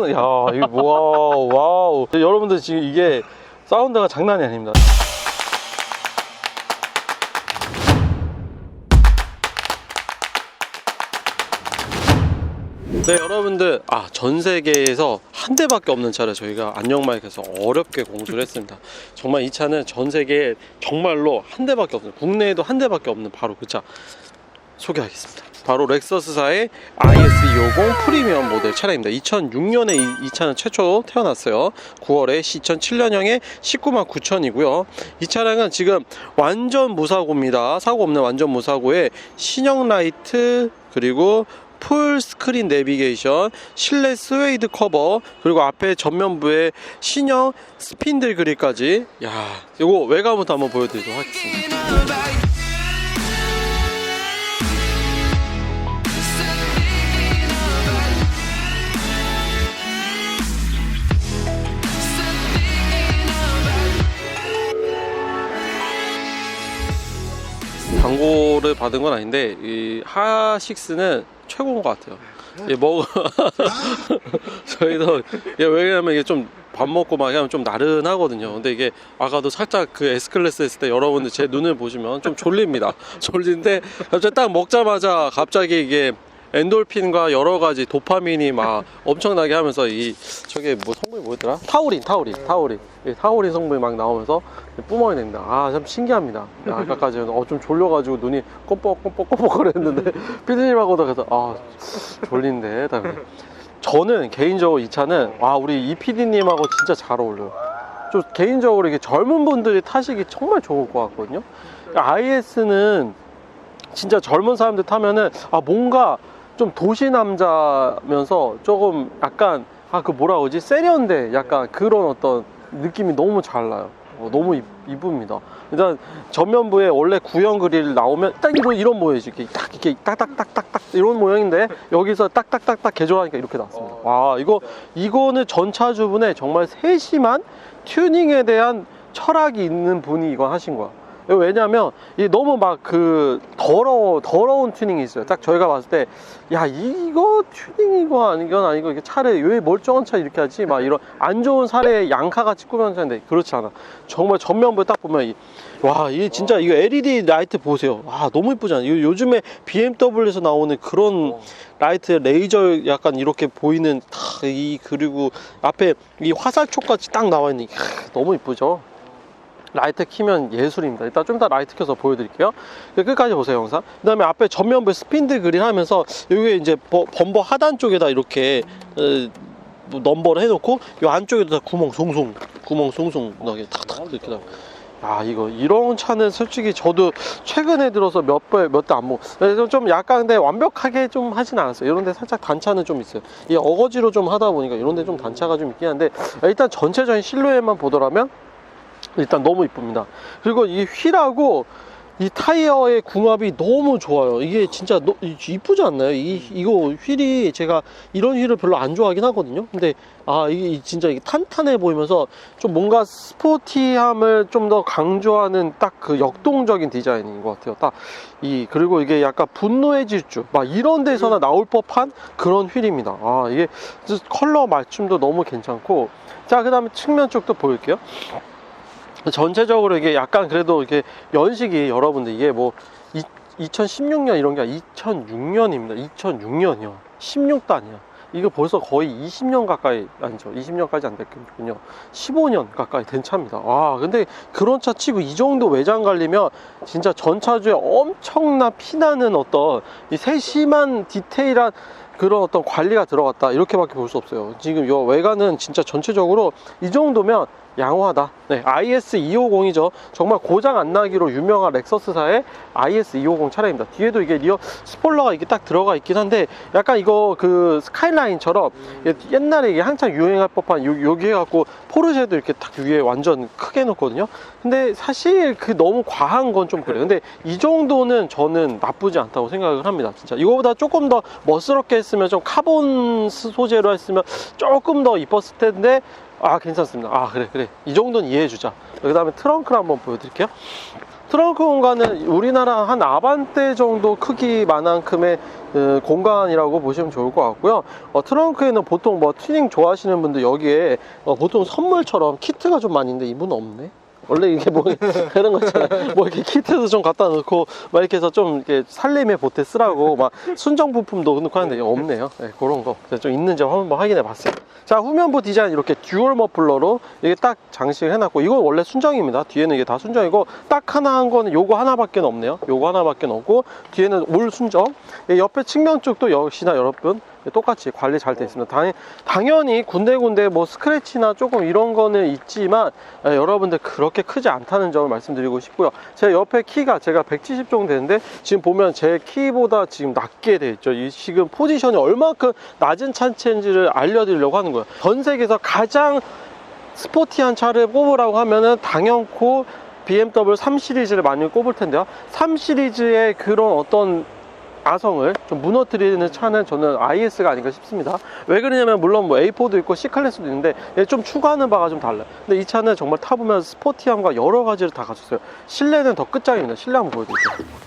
야 이거 와우. 와우 여러분들 지금 이게 사운드가 장난이 아닙니다. 네 여러분들. 아 전 세계에서 한 대밖에 없는 차를 저희가 안녕마이크에서 어렵게 공수를 했습니다. 정말 이 차는 전 세계에 정말로 한 대밖에 없는 국내에도 한 대밖에 없는 바로 그차 소개하겠습니다. 바로 렉서스사의 IS250 프리미엄 모델 차량입니다. 2006년에 이, 이 차는 최초 태어났어요. 9월에 2007년형에 19만 9천이고요. 이 차량은 지금 완전 무사고입니다. 사고 없는 완전 무사고에 신형 라이트 그리고 풀 스크린 내비게이션, 실내 스웨이드 커버, 그리고 앞에 전면부에 신형 스핀들 그릴까지. 야, 이거 외관부터 한번 보여드리도록 하겠습니다. 광고를 받은 건 아닌데 이 하식스는 최고인 것 같아요. 예, 먹어 저희도 예, 왜냐면 이게 좀 밥 먹고 막 하면 좀 나른하거든요. 근데 이게 아까도 살짝 그 S클래스 했을 때 여러분들 제 눈을 보시면 좀 졸립니다. 졸린데 갑자기 딱 먹자마자 갑자기 이게 엔돌핀과 여러 가지 도파민이 막 엄청나게 하면서 이 저게 뭐 성분이 뭐였더라? 타우린, 타우린, 타우린. 이 타우린 성분이 막 나오면서 뿜어야 된다. 아, 참 신기합니다. 아까까지는 어, 좀 졸려가지고 눈이 껌뻑껌뻑껌뻑 그랬는데 피디님하고도 그래서 아, 졸린데. 다 그래. 저는 개인적으로 이 차는 와, 우리 이 피디님하고 진짜 잘 어울려요. 좀 개인적으로 이게 젊은 분들이 타시기 정말 좋을 것 같거든요. IS는 진짜 젊은 사람들 타면은 아 뭔가 좀 도시 남자면서 조금 약간 아 그 뭐라 그러지 세련돼 약간 그런 어떤 느낌이 너무 잘 나요. 어, 너무 이, 이쁩니다. 일단 전면부에 원래 구형 그릴 나오면 딱 이런 이런 모양이지 이렇게 딱 이렇게 딱딱딱딱딱 이런 모양인데 여기서 딱딱딱딱 개조하니까 이렇게 나왔습니다. 와 이거 이거는 전차주분의 정말 세심한 튜닝에 대한 철학이 있는 분이 이거 하신 거야. 왜냐면 이 너무 막 그 더러워 더러운 튜닝이 있어요. 딱 저희가 봤을 때 야 이거 튜닝 이거 아니건 아니고 이게 차를 왜 멀쩡한 차 이렇게 하지? 막 이런 안 좋은 사례 양카 같이 꾸며놓은 차인데 그렇지 않아. 정말 전면부에 딱 보면 이, 와 이게 진짜 이거 LED 라이트 보세요. 와 너무 이쁘지 않아요? 이거 요즘에 BMW에서 나오는 그런 라이트 레이저 약간 이렇게 보이는 다이 그리고 앞에 이 화살촉 같이 딱 나와 있는 게 너무 이쁘죠. 라이트 키면 예술입니다. 일단 좀 이따 라이트 켜서 보여드릴게요. 끝까지 보세요, 영상. 그 다음에 앞에 전면부에 스핀들 그릴 하면서 여기 이제 버- 범버 하단 쪽에다 이렇게 어, 뭐 넘버를 해놓고 이 안쪽에도 다 구멍 송송, 구멍 송송 나게 탁탁 이렇게 나. 아 이거 이런 차는 솔직히 저도 최근에 들어서 몇 번 몇 대 안 먹. 그래서 좀 약간 근데 완벽하게 좀 하진 않았어요. 이런데 살짝 단차는 좀 있어요. 이 어거지로 좀 하다 보니까 이런데 좀 단차가 좀 있긴 한데 일단 전체적인 실루엣만 보더라면 일단 너무 이쁩니다. 그리고 이 휠하고 이 타이어의 궁합이 너무 좋아요. 이게 진짜 너, 이- 이쁘지 않나요? 이, 이거 휠이 제가 이런 휠을 별로 안 좋아하긴 하거든요. 근데 아 이게 진짜 이게 탄탄해 보이면서 좀 뭔가 스포티함을 좀 더 강조하는 딱 그 역동적인 디자인인 것 같아요. 딱 이 그리고 이게 약간 분노의 질주 막 이런 데서나 나올 법한 그런 휠입니다. 아 이게 컬러 맞춤도 너무 괜찮고 자 그 다음에 측면 쪽도 보일게요. 전체적으로 이게 약간 그래도 이게 연식이 여러분들 이게 뭐 2016년 이런 게 2006년입니다. 2006년이요. 16단이야. 이거 벌써 거의 20년 가까이 아니죠. 20년까지 안 됐군요. 15년 가까이 된 차입니다. 와, 근데 그런 차 치고 이 정도 외장 관리면 진짜 전차주에 엄청나 피나는 어떤 이 세심한 디테일한 그런 어떤 관리가 들어갔다 이렇게밖에 볼 수 없어요. 지금 이 외관은 진짜 전체적으로 이 정도면 양호하다. 네, IS250이죠. 정말 고장 안 나기로 유명한 렉서스사의 IS250 차량입니다. 뒤에도 이게 리어 스포일러가 이게 딱 들어가 있긴 한데 약간 이거 그 스카이라인처럼 옛날에 이게 한창 유행할 법한 요, 여기 해갖고 포르쉐도 이렇게 딱 위에 완전 크게 놓거든요. 근데 사실 그 너무 과한 건 좀 그래요. 근데 이 정도는 저는 나쁘지 않다고 생각을 합니다. 진짜 이거보다 조금 더 멋스럽게 했으면 좀 카본 스- 소재로 했으면 조금 더 이뻤을 텐데 아 괜찮습니다. 아 그래 그래 이 정도는 이해해 주자. 그 다음에 트렁크를 한번 보여드릴게요. 트렁크 공간은 우리나라 한 아반떼 정도 크기만큼의 어, 공간이라고 보시면 좋을 것 같고요. 어, 트렁크에는 보통 뭐 튜닝 좋아하시는 분들 여기에 어, 보통 선물처럼 키트가 좀 많이 있는데 이분은 없네. 원래 이게 뭐 그런 거 있잖아요. 뭐 이렇게 키트도 좀 갖다 놓고 막 이렇게 해서 좀 이렇게 살림에 보태 쓰라고 막 순정 부품도 넣고 하는데 없네요. 네, 그런 거. 그래서 좀 있는지 한번 확인해 봤어요. 자, 후면부 디자인 이렇게 듀얼 머플러로 이게 딱 장식을 해놨고 이건 원래 순정입니다. 뒤에는 이게 다 순정이고 딱 하나 한 거는 요거 하나밖에 없네요. 요거 하나밖에 없고 뒤에는 올 순정. 이 옆에 측면 쪽도 역시나 여러분 똑같이 관리 잘 돼 있습니다. 당, 당연히 군데군데 뭐 스크래치나 조금 이런 거는 있지만 에, 여러분들 그렇게 크지 않다는 점을 말씀드리고 싶고요. 제 옆에 키가 제가 170 정도 되는데 지금 보면 제 키보다 지금 낮게 돼 있죠. 이 지금 포지션이 얼마큼 낮은 차체인지를 알려드리려고 하는 거예요. 전 세계에서 가장 스포티한 차를 꼽으라고 하면은 당연코 BMW 3 시리즈를 많이 꼽을 텐데요. 3 시리즈의 그런 어떤 아성을 좀 무너뜨리는 차는 저는 IS가 아닌가 싶습니다. 왜 그러냐면 물론 뭐 A4도 있고 C클래스도 있는데 얘좀 추구하는 바가 좀 달라요. 근데 이 차는 정말 타보면 스포티함과 여러 가지를 다 갖췄어요. 실내는 더 끝장입니다. 실내 한번 보여드릴게요.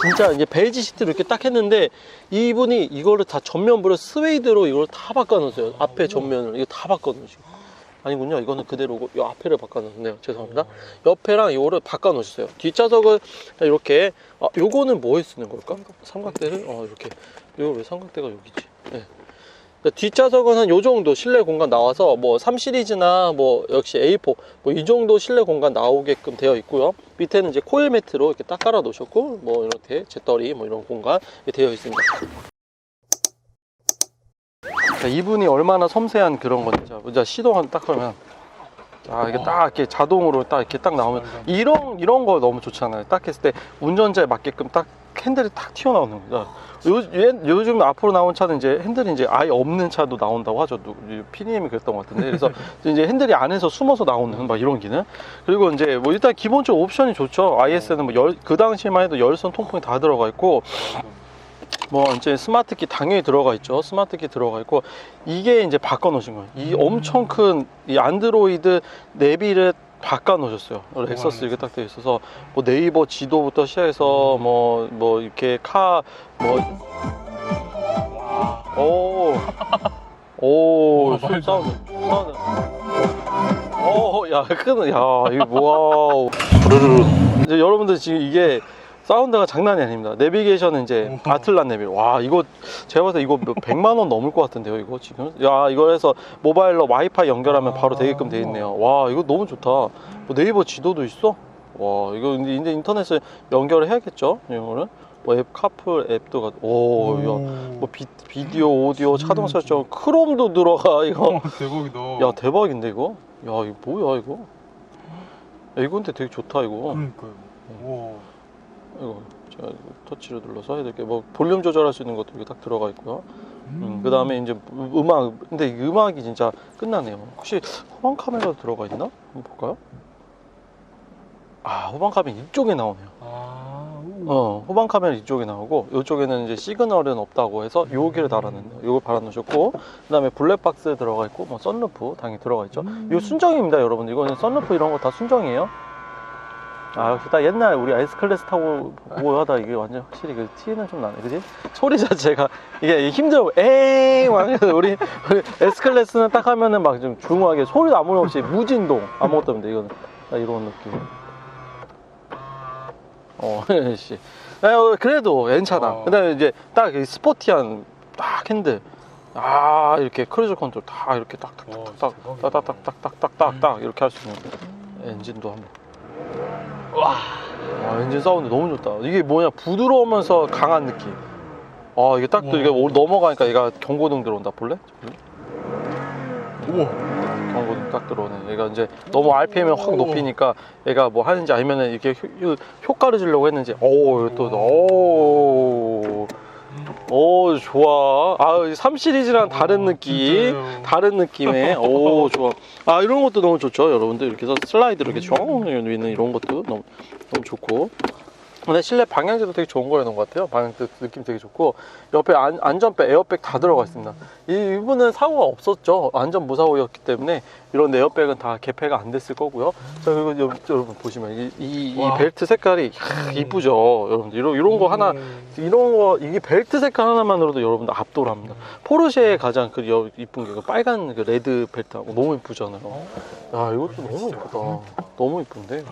진짜 이제 베이지 시트를 이렇게 딱 했는데 이분이 이거를 다 전면부를 스웨이드로 이걸 다 바꿔놓으세요. 앞에 전면을 이거 다 바꿔놓으시고 아니군요. 이거는 그대로고 이 앞에를 바꿔놓네요. 죄송합니다. 옆에랑 이거를 바꿔놓으셨어요. 뒷좌석은 이렇게 아 요거는 뭐에 쓰는 걸까? 삼각대를 어 이렇게 이거 왜 삼각대가 여기지? 네. 그러니까 뒷좌석은 한 요 정도 실내 공간 나와서 뭐 3 시리즈나 뭐 역시 A4 뭐 이 정도 실내 공간 나오게끔 되어 있고요. 밑에는 이제 코일 매트로 이렇게 딱 깔아 놓으셨고 뭐 이렇게 재떨이 뭐 이런 공간 되어 있습니다. 자, 이분이 얼마나 섬세한 그런 건지 자, 자 시동한 딱 하면 자 이게 딱 이렇게 자동으로 딱 이렇게 딱 나오면 이런 이런 거 너무 좋잖아요. 딱 했을 때 운전자에 맞게끔 딱 핸들이 딱 튀어나오는 거죠. 요, 얘- 요즘 앞으로 나온 차는 이제 핸들이 이제 아예 없는 차도 나온다고 하죠. 누- 이 PD님이 그랬던 것 같은데. 그래서 이제 핸들이 안에서 숨어서 나오는 막 이런 기능. 그리고 이제 뭐 일단 기본적으로 옵션이 좋죠. IS는 뭐 열, 그 당시만 해도 열선 통풍이 다 들어가 있고 뭐 이제 스마트키 당연히 들어가 있죠. 스마트키 들어가 있고 이게 이제 바꿔 놓으신 거예요. 이 엄청 큰 이 안드로이드 내비를 바꿔 놓으셨어요. 렉서스 이렇게 딱 되어 있어서 뭐 네이버 지도부터 시작해서 뭐뭐 이렇게 카 뭐 오오 사운드 사운드 오야 큰, 야 이거 뭐야. 부르르. 이제 여러분들 지금 이게 사운드가 장난이 아닙니다. 내비게이션은 이제 아틀란 내비. 와, 이거 제가 봤을 때 이거 몇 100만 원 넘을 것 같은데요, 이거 지금. 야, 이거 해서 모바일로 와이파이 연결하면 바로 되게끔 돼 있네요. 와, 이거 너무 좋다. 뭐 네이버 지도도 있어? 와, 이거 이제 인터넷에 연결을 해야겠죠, 이거는. 뭐앱 카풀 앱도 가. 오, 야, 뭐 비, 비디오, 오디오, 자동 설정, 크롬도 들어가 이거. 대박이다. 야, 대박인데 이거? 야, 이거 뭐야 이거? 야, 이거 근데 되게 좋다 이거. 그러니까요. 와. 이거 제가 이거 터치를 눌러서 이렇게 뭐 볼륨 조절할 수 있는 것도 이렇게 딱 들어가 있고요. 음, 그 다음에 이제 음악, 근데 이 음악이 진짜 끝나네요. 혹시 후방 카메라 들어가 있나? 한번 볼까요? 아, 후방 카메라 이쪽에 나오네요. 아. 어, 후방 카메라 이쪽에 나오고, 이쪽에는 이제 시그널은 없다고 해서 여기를 달아놨네요. 요걸 달아놓으셨고, 그 다음에 블랙박스 들어가 있고, 뭐 썬루프 당연히 들어가 있죠. 이거 순정입니다, 여러분. 이거는 썬루프 이런 거 다 순정이에요. 아, 역시 딱 옛날 우리 아이스 클래스 타고 보고 하다 이게 완전 확실히 그 티는 좀 나네, 그지? 소리 자체가 이게 힘들어, 에이! 막 해서 우리, 우리 S 클래스는 딱 하면은 막좀 조용하게 소리도 아무런 없이 무진동 아무것도 없는데 이거는 딱 이런 느낌. 어, 씨. 아, 그래도 괜찮아. 어. 그 다음에 이제 딱이 스포티한 딱 핸들. 아, 이렇게 크루즈 컨트롤 다 이렇게 와, 딱딱딱딱 대박이다. 딱딱딱딱딱딱딱 이렇게 할 수 있는 엔진도 한번. 와, 엔진 사운드 너무 좋다. 이게 뭐냐 부드러우면서 강한 느낌. 아 이게 딱 또 이게 와. 넘어가니까 얘가 경고등 들어온다. 볼래? 우와. 경고등 딱 들어오네. 얘가 이제 너무 RPM을 확 높이니까 얘가 뭐 하는지 아니면은 이렇게 효, 효과를 주려고 했는지. 오, 또 오. 오 좋아. 아3 시리즈랑 다른 오, 느낌. 진짜요. 다른 느낌의 오 좋아 아 이런 것도 너무 좋죠 여러분들 이렇게 해서 슬라이드 이렇게 쭉 있는 이런 것도 너무 너무 좋고 근데 실내 방향제도 되게 좋은 거 해놓은 것 같아요. 방향제 느낌 되게 좋고 옆에 안, 안전백, 에어백 다 들어가 있습니다. 이 이분은 사고가 없었죠. 안전 무사고였기 때문에 이런 에어백은 다 개폐가 안 됐을 거고요. 자 그리고 여, 여러분 보시면 이, 이, 이 와. 벨트 색깔이 야, 이쁘죠. 여러분들 이런 이런 거 하나 이런 거 이게 벨트 색깔 하나만으로도 여러분들 압도를 합니다. 포르쉐의 가장 그 여- 이쁜 게 그 빨간 그 레드 벨트하고 너무 이쁘잖아요. 야 이것도 너무 이쁘다. 너무 이쁜데.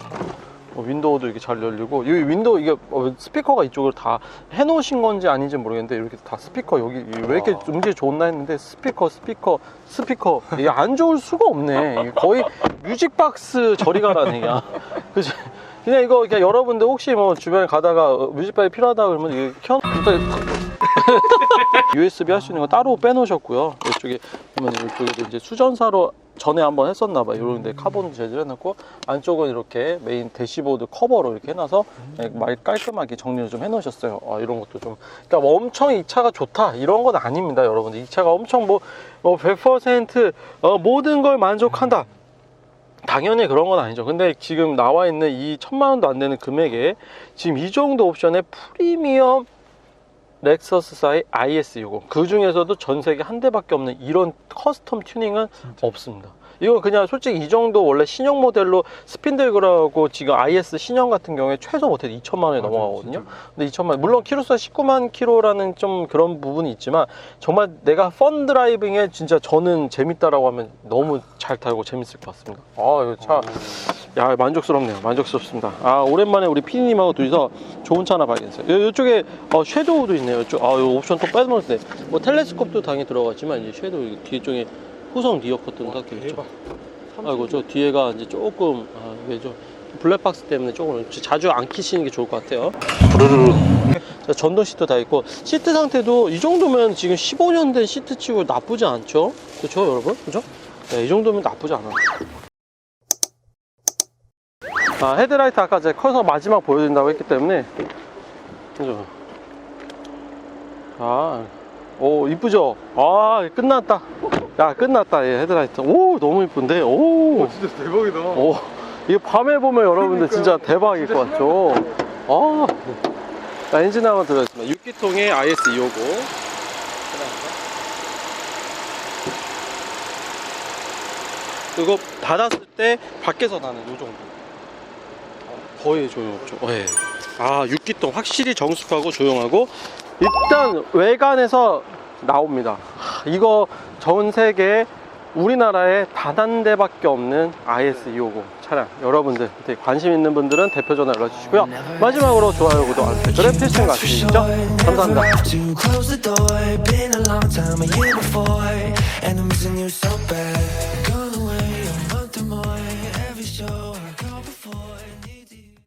어, 윈도우도 이렇게 잘 열리고 이 윈도우 이게 어, 스피커가 이쪽을 다 해놓으신 건지 아닌지 모르겠는데 이렇게 다 스피커 여기 왜 이렇게 와. 음질 좋나 했는데 스피커 스피커 스피커 이게 안 좋을 수가 없네. 이게 거의 뮤직박스 저리 가라네 그냥 그지 그냥 이거 그냥 여러분들 혹시 뭐 주변에 가다가 어, 뮤직박이 필요하다 그러면 이거 켜 USB 할 수 있는 거 따로 빼놓으셨고요. 이쪽에 보면 이쪽에 이제 수전사로 전에 한번 했었나 봐요 이런 데 카본 재질 해놓고 안쪽은 이렇게 메인 대시보드 커버로 이렇게 해놔서 네, 말 깔끔하게 정리를 좀 해놓으셨어요. 아, 이런 것도 좀. 그러니까 뭐 엄청 이 차가 좋다 이런 건 아닙니다, 여러분들. 이 차가 엄청 뭐, 뭐 100% 어, 모든 걸 만족한다. 당연히 그런 건 아니죠. 근데 지금 나와 있는 이 천만 원도 안 되는 금액에 지금 이 정도 옵션에 프리미엄 렉서스사의 IS60. 그 중에서도 전 세계 한 대밖에 없는 이런 커스텀 튜닝은 없습니다. 이거 그냥 솔직히 이 정도 원래 신형 모델로 스핀들그라고 지금 IS 신형 같은 경우에 최소 못해도 2천만 원에 넘어가거든요. 근데 2천만 물론 키로수가 19만 키로라는 좀 그런 부분이 있지만 정말 내가 펀 드라이빙에 진짜 저는 재밌다라고 하면 너무 잘 타고 재밌을 것 같습니다. 아 이거 차. 야 만족스럽네요 만족스럽습니다 아 오랜만에 우리 피디님하고 둘이서 좋은 차 하나 발견했어요 요, 요쪽에 어, 섀도우도 있네요 요쪽, 아 요 옵션 또 빼놓았네 뭐 텔레스콥도 당연히 들어갔지만 이제 섀도우 이거 뒤에 쪽에 후성 리어 커튼 딱 되어 있죠 아이고 저 뒤에가 이제 조금 아 이게 좀 블랙박스 때문에 조금 자주 안 키시는 게 좋을 것 같아요. 부르르르. 자, 전동 시트 다 있고 시트 상태도 이 정도면 지금 15년 된 시트 치고 나쁘지 않죠? 그렇죠 여러분? 그죠? 네, 이 정도면 나쁘지 않아요. 아, 헤드라이트 아까 제가 커서 마지막 보여준다고 했기 때문에 그죠? 아, 오 이쁘죠 아 끝났다 야 끝났다 얘 헤드라이트 오 너무 이쁜데 오 진짜 대박이다. 오, 이거 밤에 보면 여러분들 진짜 대박일 것 같죠? 아, 자, 엔진 한번 들어있습니다. 6기통의 IS250. 그리고 닫았을 때 밖에서 나는 요 정도. 어, 거의 조용없죠. 예. 아, 6기통 확실히 정숙하고 조용하고 일단 외관에서 나옵니다. 하, 이거 전 세계 우리나라에 단 한 대밖에 없는 IS250 차량 여러분들 관심 있는 분들은 대표 전화 연락 주시고요 마지막으로 좋아요 구독 알람 댓글은 필수인 것 같으시죠? 감사합니다